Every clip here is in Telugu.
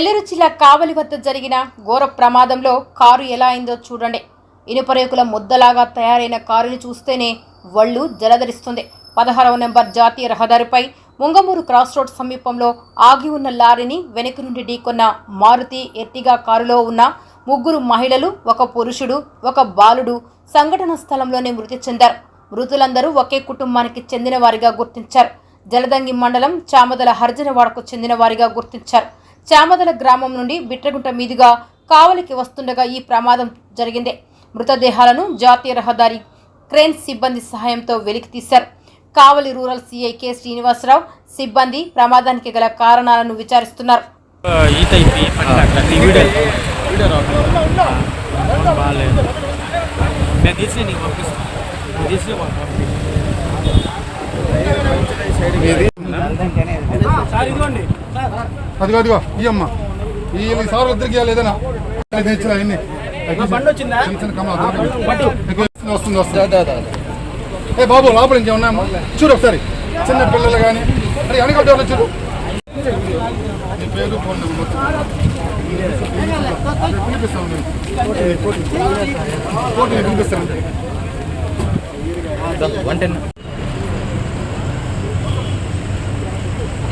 నెల్లూరు జిల్లా కావలి వద్ద జరిగిన ఘోర ప్రమాదంలో కారు ఎలా అయిందో చూడండి. ఇనుపరేకుల ముద్దలాగా తయారైన కారుని చూస్తేనే వళ్ళు జలధరిస్తుంది. పదహారవ నెంబర్ జాతీయ రహదారిపై ముంగమూరు క్రాస్ రోడ్ సమీపంలో ఆగి ఉన్న లారీని వెనుక నుండి ఢీకొన్న మారుతి ఎర్టిగా కారులో ఉన్న ముగ్గురు మహిళలు ఒక పురుషుడు ఒక బాలుడు సంఘటన స్థలంలోనే మృతి చెందారు. మృతులందరూ ఒకే కుటుంబానికి చెందిన వారిగా గుర్తించారు. జలదంగి మండలం చామదల హర్జనవాడకు చెందిన వారిగా గుర్తించారు. చామదల గ్రామం నుండి బిట్రగుంట మీదుగా కావలికి వస్తుండగా ఈ ప్రమాదం జరిగింది. మృతదేహాలను జాతీయ రహదారి క్రేన్ సిబ్బంది సహాయంతో వెలికి తీశారు. Kavali rural CI K Srinivasarao సిబ్బంది ప్రమాదానికి గల కారణాలను విచారిస్తున్నారు. నేను తీసి నీకు పంపిస్తాను తీసి అదిగో అదిగో ఇయ్యమ్మ ఈ ఈ సార్ ఇద్దరికి ఇవ్వాలి ఏదైనా. తెచ్చిన అన్ని బండి వచ్చిందా? చిన్న చిన్న కమలా వస్తుంది వస్తుంది. ఏ బాబు లోపల ఇంకేం ఉన్నాయమ్మా చూడు ఒకసారి. చిన్న పిల్లలు కానీ అరే వెనక ఎవరు చూడు. పేరు ఫోన్ నెంబర్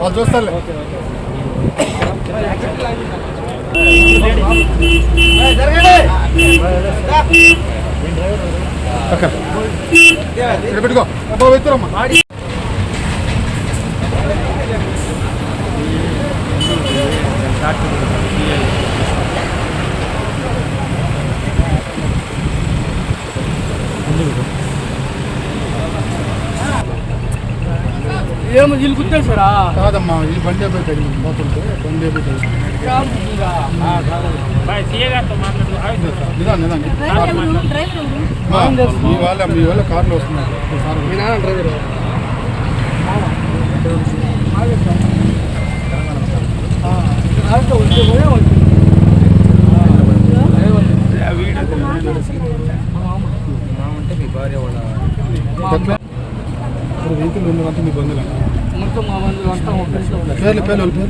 వాళ్ళు చూస్తారులే అక్కడ ఇక్కడ పెట్టుకో. బాబు ఎత్తురమ్మా ఏమో వీళ్ళు గుర్తేసారా కాదమ్మా ఈ బండి అయిపోయి తగిలింది పోతుంటే బండి అయిపోయి తగిలింది. నిదాన్ నిదాన్ మా, వాళ్ళ మీ వాళ్ళ కార్లో వస్తున్నారు. సార్ మీ నాన్న డ్రైవర్ మీ బంధువులు మొత్తం మా మంది అంతా పేర్లు పేర్లు పేరు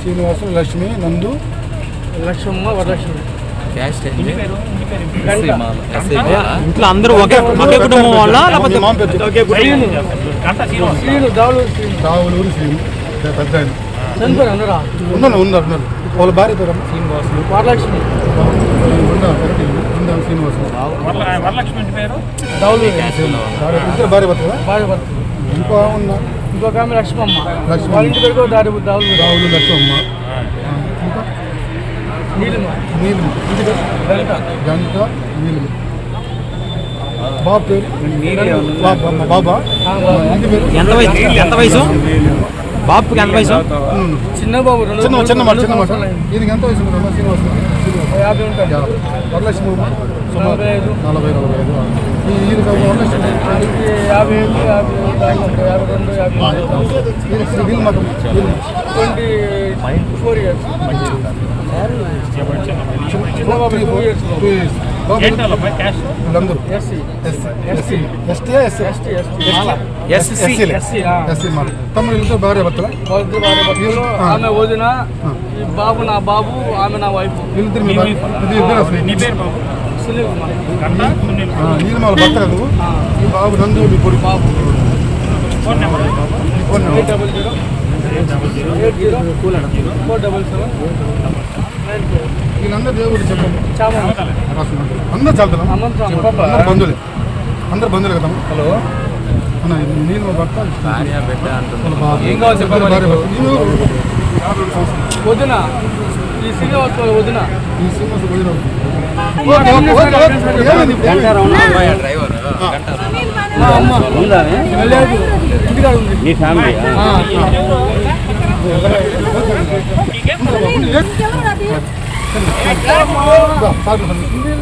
శ్రీనివాసు లక్ష్మి నందు. లక్ష్మమ్మ వరలక్ష్మి ఇంట్లో అందరూ ఒకే ఒకే కుటుంబం వాళ్ళ? లేకపోతే కుటుంబం శ్రీను. పెద్ద ఉన్నారు ఉన్నారు. వాళ్ళ భార్య పేరు శ్రీనివాసు వరలక్ష్మి. ఉన్నారు కరెక్ట్ ఉన్నారు శ్రీనివాసు వరలక్ష్మి పేరు? భార్య ఇద్దరు భార్య భర్త భార్య భర్త. ఇంకో ఉన్నా ఇంకొక ఆమె లక్ష్మమ్మ. లక్ష్మమ్మ. వాళ్ళ ఇంటి పేరు కూడా దాడి దావులు రావులు లక్ష్మమ్మ. ఇంకా? నీలిమ. నీలిమ. ఇంటి పేరు గంట గంట నీలిమ. బాబు పేరు? బాబా ఎంత వయసు? ఎంత వయసు? బాబుకి ఎంత వయసు. చిన్న బాబు చిన్న చిన్న మాట చిన్న మాట. దీనికి ఎంత వయసు? ఉంటుంది శ్రీనివాస్ యాభై ఉంటాయి. వరలక్ష్మి నలభై ఐదు. నలభై నలభై ఐదు. ఈయనకి వరలక్ష్మి యాభై యాభై యాభై రెండు యాభై వీళ్ళు ట్వంటీ ఫోర్ ఇయర్స్. చిన్న బాబు two years SC ST SC SC తమ్ముడు వీళ్ళతో భార్య భర్తల? ఆమె వదిన బాబు నా బాబు ఆమె నా వైఫ్. వీళ్ళిద్దరు మీ భార్య ఇది ఇద్దరు అసలు. సునీల్ కుమార్. ఆ, ఈయన వాళ్ళ భర్త నువ్వు ఈ బాబు నందు మీ కొడుకు. బాబు. Phone number eight double zero. Eight zero. Four double seven. వీళ్ళందరూ దేవుడు చెప్పండి అందరు అమంతం అందరు బంధువులే అందరు బంధువులే కదా హలో నేను మా భర్త. ఏం కావాలి సంవత్సరాలు. వదిన ఈ శ్రీనివాస్ వదిన ఈ శ్రీనివాస? డ్రైవర్. మీ ఫ్యామిలీ మా గంట రమణమ్మ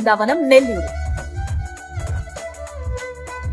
ഉണ്ടാവാനും നെല്ലൂർ